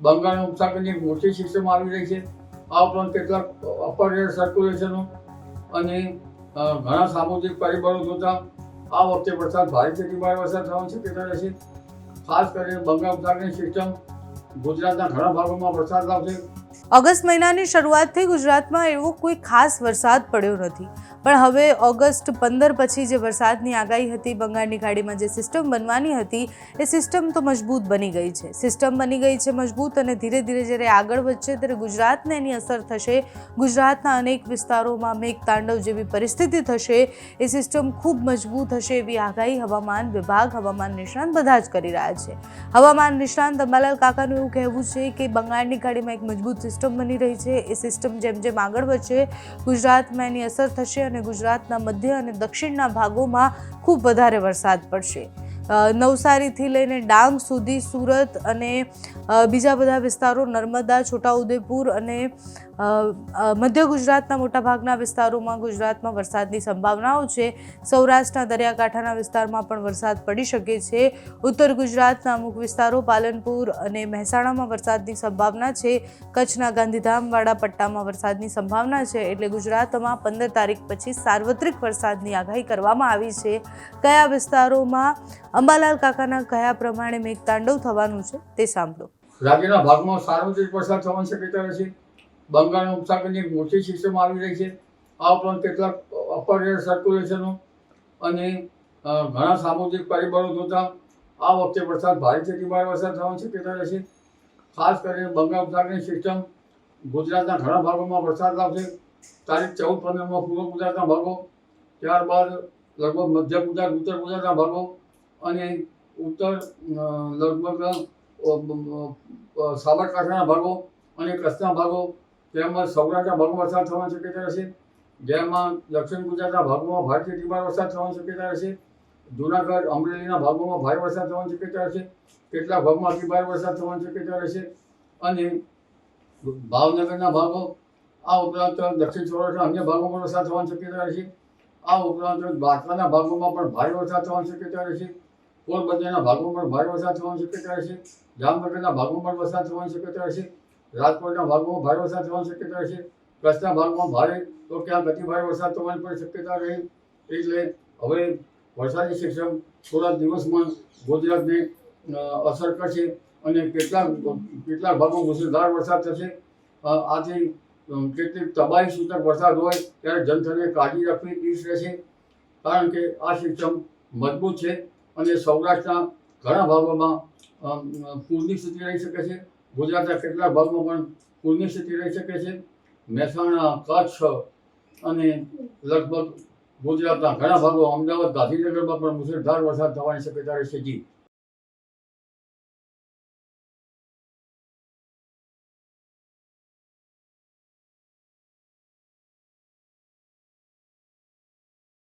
બંગાળના ઉપસાગરની મોટી સિસ્ટમ આવી રહી છે. આ ઉપરાંત કેટલાક અપર એર સર્ક્યુલેશનો અને ઘણા સામુદ્રિક પરિબળો જોતા આ વખતે વરસાદ ભારેથી ભારે વરસાદ થવાનો છે. તેના રહેશે ખાસ કરીને બંગાળ ઉપસાગરની સિસ્ટમ ગુજરાતના ઘણા ભાગોમાં વરસાદ લાવશે. ઓગસ્ટ મહિનાની શરૂઆતથી ગુજરાતમાં એવો કોઈ ખાસ વરસાદ પડ્યો નથી. પણ હવે ઓગસ્ટ પંદર પછી જે વરસાદની આગાહી હતી બંગાળની ખાડીમાં જે સિસ્ટમ બનવાની હતી, એ સિસ્ટમ તો મજબૂત બની ગઈ છે. સિસ્ટમ બની ગઈ છે મજબૂત અને ધીરે ધીરે જ્યારે આગળ વધશે ત્યારે ગુજરાતને એની અસર થશે. ગુજરાતના અનેક વિસ્તારોમાં મેઘતાંડવ જેવી પરિસ્થિતિ થશે. એ સિસ્ટમ ખૂબ મજબૂત હશે એવી આગાહી હવામાન વિભાગ, હવામાન નિષ્ણાંત બધા જ કરી રહ્યા છે. હવામાન નિષ્ણાંત અંબાલાલ કાકાનું એવું કહેવું છે કે બંગાળની ખાડીમાં એક મજબૂત સિસ્ટમ બની રહી છે. એ સિસ્ટમ જેમ જેમ આગળ વધશે, ગુજરાતમાં એની અસર થશે અને ગુજરાતના મધ્ય અને દક્ષિણના ભાગોમાં ખૂબ વધારે વરસાદ પડશે. નવસારીથી લઈને ડાંગ સુધી સુરત અને બીજા બધા વિસ્તારો નર્મદા, છોટાઉદેપુર અને મધ્ય ગુજરાતના મોટાભાગના વિસ્તારોમાં ગુજરાતમાં વરસાદની સંભાવનાઓ છે. સૌરાષ્ટ્રના દરિયાકાંઠાના વિસ્તારમાં પણ વરસાદ પડી શકે છે. ઉત્તર ગુજરાતના અમુક વિસ્તારો પાલનપુર અને મહેસાણામાં વરસાદની સંભાવના છે. કચ્છના ગાંધીધામવાળા પટ્ટામાં વરસાદની સંભાવના છે. એટલે ગુજરાતમાં પંદર તારીખ પછી સાર્વત્રિક વરસાદની આગાહી કરવામાં આવી છે. કયા વિસ્તારોમાં? અંબાલાલ કાકાના કયા પ્રમાણે મેઘતાંડવ થવાનું છે, તે સાંભળો. રાજ્યના ભાગમાં સાર્વત્રિક વરસાદ થવાની શક્યતા રહેશે. બંગાળના ઉપસાગરની એક મોટી સિસ્ટમ આવી રહી છે. આ ઉપરાંત કેટલાક અપર એર સર્ક્યુલેશનો અને ઘણા સામુદ્રિક પરિબળો જોતા આ વખતે વરસાદ ભારેથી ભારે વરસાદ થવાની શક્યતા રહેશે ખાસ કરીને બંગાળ ઉપસાગરની સિસ્ટમ ગુજરાતના ઘણા ભાગોમાં વરસાદ લાવશે. તારીખ ચૌદ પંદરમાં પૂર્વ ગુજરાતના ભાગો, ત્યારબાદ લગભગ મધ્ય ગુજરાત, ઉત્તર ગુજરાતના ભાગો અને ઉત્તર લગભગ સાબરકાંઠાના ભાગો અને કચ્છના ભાગો તેમજ સૌરાષ્ટ્રના ભાગમાં વરસાદ થવાની શક્યતા રહેશે, જેમાં દક્ષિણ ગુજરાતના ભાગોમાં ભારેથી ભારે વરસાદ થવાની શક્યતા રહેશે, જૂનાગઢ, અમરેલીના ભાગોમાં ભારે વરસાદ થવાની શક્યતા રહેશે, કેટલાક ભાગમાં અતિ ભારે વરસાદ થવાની શક્યતા રહેશે, અને ભાવનગરના ભાગો, આ ઉપરાંત દક્ષિણ સૌરાષ્ટ્રના અન્ય ભાગોમાં વરસાદ થવાની શક્યતા રહેશે, આ ઉપરાંત દ્વારકાના ભાગોમાં પણ ભારે વરસાદ થવાની શક્યતા રહેશે, પોરબંદરના ભાગોમાં પણ ભારે વરસાદ થવાની શક્યતા રહેશે, જામનગરના ભાગોમાં પણ વરસાદ થવાની શક્યતા રહેશે રાજકોટના ભાગોમાં ભારે વરસાદ થવાની શક્યતા રહેશે કચ્છના ભાગમાં ભારે તો ક્યાં ગતિ ભારે વરસાદ થવાની પણ શક્યતા રહી. એટલે હવે વરસાદી સિસ્ટમ થોડા દિવસમાં ગુજરાતને અસર કરશે અને કેટલાક કેટલાક ભાગોમાં મુસળધાર વરસાદ થશે. આથી કેટલીક તબાહી સૂચક વરસાદ હોય ત્યારે જનતાને કાળજી રાખવી ઈચ્છ રહેશે. કારણ કે આ સિસ્ટમ મજબૂત છે અને સૌરાષ્ટ્રના ઘણા ભાગોમાં પૂરની સ્થિતિ રહી શકે છે. ગુજરાતના કેટલાક ભાગમાં પણ પૂરની સ્થિતિ રહી શકે છે. મહેસાણા, કચ્છ અને લગભગ ગુજરાતના ઘણા ભાગો અમદાવાદ, ગાંધીનગરમાં પણ મુશળધાર વરસાદ થવાની શક્યતા રહેશે જી.